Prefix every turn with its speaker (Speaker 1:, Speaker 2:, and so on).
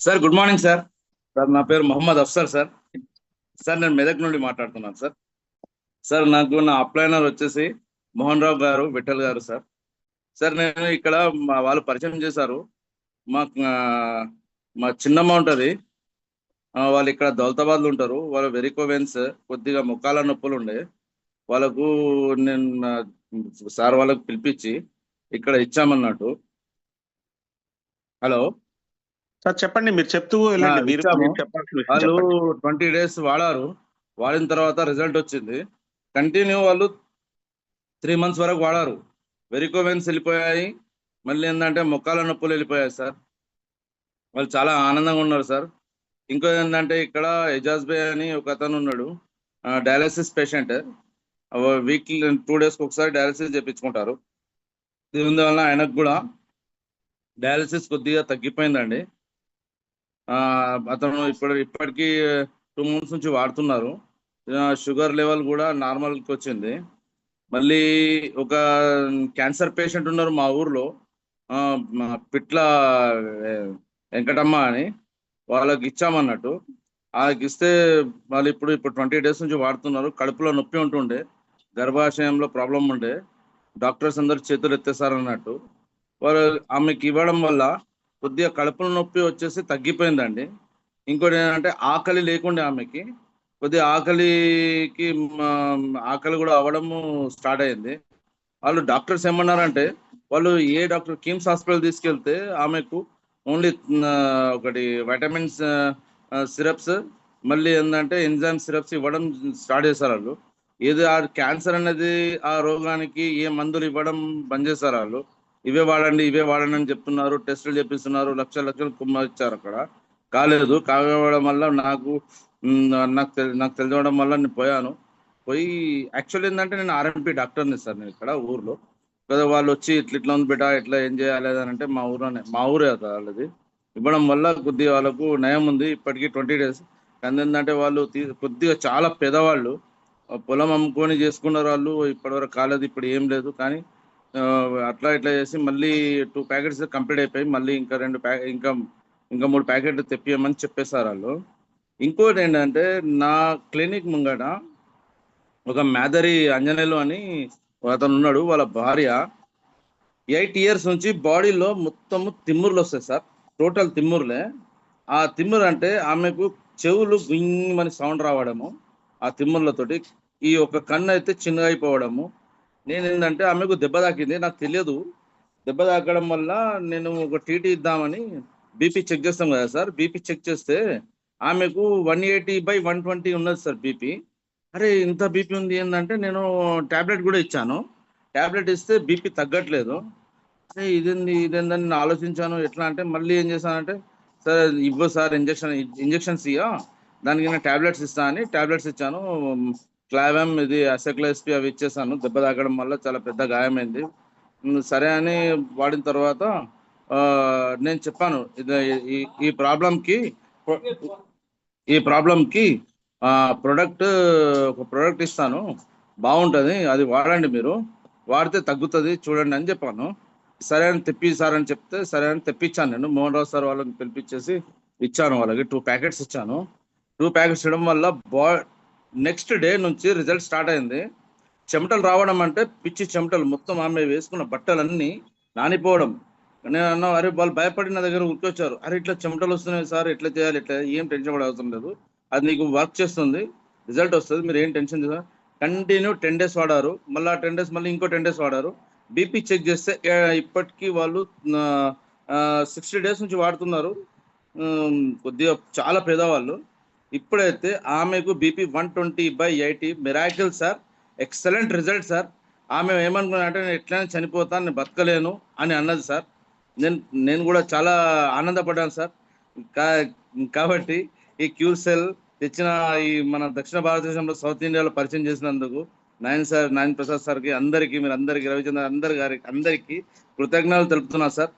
Speaker 1: Sir good morning sir sir నా పేరు Mohammed Afsar sir sir నేను మెదక్ నుండి మాట్లాడుతున్నాను సార్ సార్ నాకు నా అప్లైనర్ వచ్చేసి మోహన్ రావు గారు విఠల్ గారు సార్ సార్ నేను ఇక్కడ మా వాళ్ళు పరిచయం చేశారు. మా మా చిన్నమ్మ ఉంటుంది. వాళ్ళు ఇక్కడ దౌలతాబాద్లో ఉంటారు. వాళ్ళు వెరికోవెన్స్ కొద్దిగా ముఖాల నొప్పులు ఉండే. వాళ్ళకు నేను సార్ వాళ్ళకు పిలిపించి ఇక్కడ ఇచ్చామన్నట్టు. హలో
Speaker 2: సార్ చెప్పండి మీరు చెప్తూ మీరు
Speaker 1: వాళ్ళు. ట్వంటీ డేస్ వాడారు. వాడిన తర్వాత రిజల్ట్ వచ్చింది. కంటిన్యూ వాళ్ళు త్రీ మంత్స్ వరకు వాడారు. వెరికోవెన్స్ వెళ్ళిపోయాయి. మళ్ళీ ఏంటంటే మొక్కాల నొప్పులు వెళ్ళిపోయాయి సార్. వాళ్ళు చాలా ఆనందంగా ఉన్నారు సార్. ఇంకో ఏంటంటే ఇక్కడ ఎజాజ్ బే అని ఒక అతను ఉన్నాడు. Dialysis patient. వీక్లీ టూ డేస్కి ఒకసారి డయాలసిస్ చేయించుకుంటారు దీని వల్ల ఆయనకు కూడా డయాలసిస్ కొద్దిగా తగ్గిపోయిందండి. అతను ఇప్పుడు ఇప్పటికీ టూ మంత్స్ నుంచి వాడుతున్నారు. షుగర్ లెవెల్ కూడా నార్మల్కి వచ్చింది. మళ్ళీ ఒక క్యాన్సర్ పేషెంట్ ఉన్నారు మా ఊర్లో. ఆ, పిట్ల వెంకటమ్మ అని వాళ్ళకి ఇచ్చామన్నట్టు. వాళ్ళకి ఇస్తే వాళ్ళు ఇప్పుడు ఇప్పుడు ట్వంటీ డేస్ నుంచి వాడుతున్నారు. కడుపులో నొప్పి ఉంటుండే. గర్భాశయంలో ప్రాబ్లం ఉండే. డాక్టర్స్ అందరు చేతులు ఎత్తేసారు అన్నట్టు వాళ్ళు ఆమెకి ఇవ్వడం వల్ల కొద్దిగా కడుపులో నొప్పి వచ్చేసి తగ్గిపోయిందండి. ఇంకోటి ఏంటంటే ఆకలి లేకుండే ఆమెకి. కొద్దిగా ఆకలికి ఆకలి కూడా అవ్వడము స్టార్ట్ అయింది. వాళ్ళు డాక్టర్స్ ఏమన్నారంటే వాళ్ళు ఏ డాక్టర్ కిమ్స్ హాస్పిటల్ తీసుకెళ్తే ఆమెకు ఓన్లీ ఒకటి వైటమిన్స్ సిరప్స్ మళ్ళీ ఏంటంటే ఎంజైమ్ సిరప్స్ ఇవ్వడం స్టార్ట్ చేశారు వాళ్ళు. ఏది ఆ క్యాన్సర్ అనేది ఆ రోగానికి ఏ మందులు ఇవ్వడం బంద్ చేశారు వాళ్ళు. ఇవే వాడండి ఇవే వాడండి అని చెప్తున్నారు టెస్టులు చేపిస్తున్నారు లక్ష లక్షలు కుమ్మ ఇచ్చారు అక్కడ. కాలేదు కావడం వల్ల నాకు నాకు తెలి- నాకు తెలియడం వల్ల నేను పోయాను. పోయి యాక్చువల్ ఏంటంటే నేను ఆర్ఎంపీ డాక్టర్ని సార్ నేను ఇక్కడ ఊర్లో. కదా వాళ్ళు వచ్చి ఇట్లా ఇట్లా ఉంది బిడ్డ ఇట్లా ఏం చేయాలి అని అంటే మా ఊర్లోనే మా ఊరే వాళ్ళది. ఇవ్వడం వల్ల కొద్దిగా వాళ్ళకు నయం ఉంది ఇప్పటికీ ట్వంటీ డేస్. కానీ ఏంటంటే వాళ్ళు తీ- కొద్దిగా చాలా పేదవాళ్ళు. పొలం అమ్ముకొని చేసుకున్నారు వాళ్ళు ఇప్పటివరకు కాలేదు ఇప్పుడు ఏం లేదు. కానీ అట్లా ఇట్లా చేసి మళ్ళీ టూ ప్యాకెట్స్ కంప్లీట్ అయిపోయి మళ్ళీ ఇంకా రెండు ప్యా ఇంకా ఇంకా మూడు ప్యాకెట్లు తెప్పియమని చెప్పేశారు వాళ్ళు. ఇంకోటి ఏంటంటే నా క్లినిక్ ముంగట ఒక మేదరి అంజనేలు అని అతను ఉన్నాడు వాళ్ళ భార్య. ఎయిట్ ఇయర్స్ నుంచి బాడీలో మొత్తము తిమ్ముర్లు వస్తాయి సార్ టోటల్ తిమ్ముర్లే. ఆ తిమ్మురు అంటే ఆమెకు చెవులు గుయ్యమని సౌండ్ రావడము ఆ తిమ్ముర్లతోటి. ఈ ఒక కన్ను అయితే చిన్నగా అయిపోవడము నేను ఏంటంటే ఆమెకు దెబ్బ తాకింది నాకు తెలియదు. దెబ్బ తాకడం వల్ల నేను ఒక టీటీ ఇద్దామని బీపీ చెక్ చేస్తాం కదా సార్. బీపీ చెక్ చేస్తే ఆమెకు one eighty by one twenty ఉన్నది సార్ బీపీ. అరే ఇంత బీపీ ఉంది ఏంటంటే నేను ట్యాబ్లెట్ కూడా ఇచ్చాను. ట్యాబ్లెట్ ఇస్తే బీపీ తగ్గట్లేదు. అరే ఇదేంది ఇదేందని నేను ఆలోచించాను. ఎట్లా అంటే మళ్ళీ ఏం చేశానంటే సార్ ఇవ్వ సార్ ఇంజక్షన్ ఇంజక్షన్స్ ఇయ్యా. దానికి నేను టాబ్లెట్స్ ఇస్తా అని టాబ్లెట్స్ ఇచ్చాను. క్లావెమ్ ఇది అసెక్లెస్పి అవి ఇచ్చేసాను దెబ్బ తాగడం వల్ల చాలా పెద్ద గాయమైంది. సరే అని వాడిన తర్వాత నేను చెప్పాను ఇది ఈ- ప్రాబ్లంకి ఈ ప్రాబ్లంకి ప్రొడక్ట్ ఒక ప్రోడక్ట్ ఇస్తాను బాగుంటుంది అది వాడండి మీరు వాడితే తగ్గుతుంది చూడండి అని చెప్పాను. సరే అని తెప్పి సార్ అని చెప్తే సరే అని తెప్పించాను నేను మోహన్ రావు సార్ వాళ్ళని పిలిపించేసి ఇచ్చాను వాళ్ళకి టూ ప్యాకెట్స్ ఇచ్చాను. టూ ప్యాకెట్స్ ఇవ్వడం వల్ల బా నెక్స్ట్ డే నుంచి రిజల్ట్ స్టార్ట్ అయింది. చెమటలు రావడం అంటే పిచ్చి చెమటలు. మొత్తం ఆమె వేసుకున్న బట్టలన్నీ నానిపోవడం. నేను అన్నా అరే వాళ్ళు భయపడి నా దగ్గర ఉరికొచ్చారు అరే ఇట్లా చెమటలు వస్తున్నాయి సార్. ఎట్లా చేయాలి? ఇట్లా ఏం టెన్షన్ పడే అవసరం లేదు. అది నీకు వర్క్ చేస్తుంది. రిజల్ట్ వస్తుంది. మీరు ఏం టెన్షన్ చేయాలి కంటిన్యూ టెన్ డేస్ వాడారు. మళ్ళీ టెన్ డేస్ మళ్ళీ ఇంకో టెన్ డేస్ వాడారు. బీపీ చెక్ చేస్తే ఇప్పటికీ వాళ్ళు సిక్స్టీ డేస్ నుంచి వాడుతున్నారు. కొద్దిగా చాలా పేదవాళ్ళు. ఇప్పుడైతే ఆమెకు BP one twenty by eighty. Miracle sir. Excellent result sir. ఆమె ఏమనుకున్నా అంటే నేను ఎట్లయినా చనిపోతాను నేను బతకలేను అని అన్నది సార్. నేను నేను కూడా చాలా ఆనందపడ్డాను సార్. కా కాబట్టి ఈ క్యూర్ సెల్ తెచ్చిన ఈ మన దక్షిణ భారతదేశంలో సౌత్ ఇండియాలో పరిచయం చేసినందుకు నాయన్ సార్ నాయన్ ప్రసాద్ సార్కి అందరికీ మీరు అందరికీ రవిచంద్ర అందరి గారికి అందరికీ కృతజ్ఞతలు తెలుపుతున్నా సార్.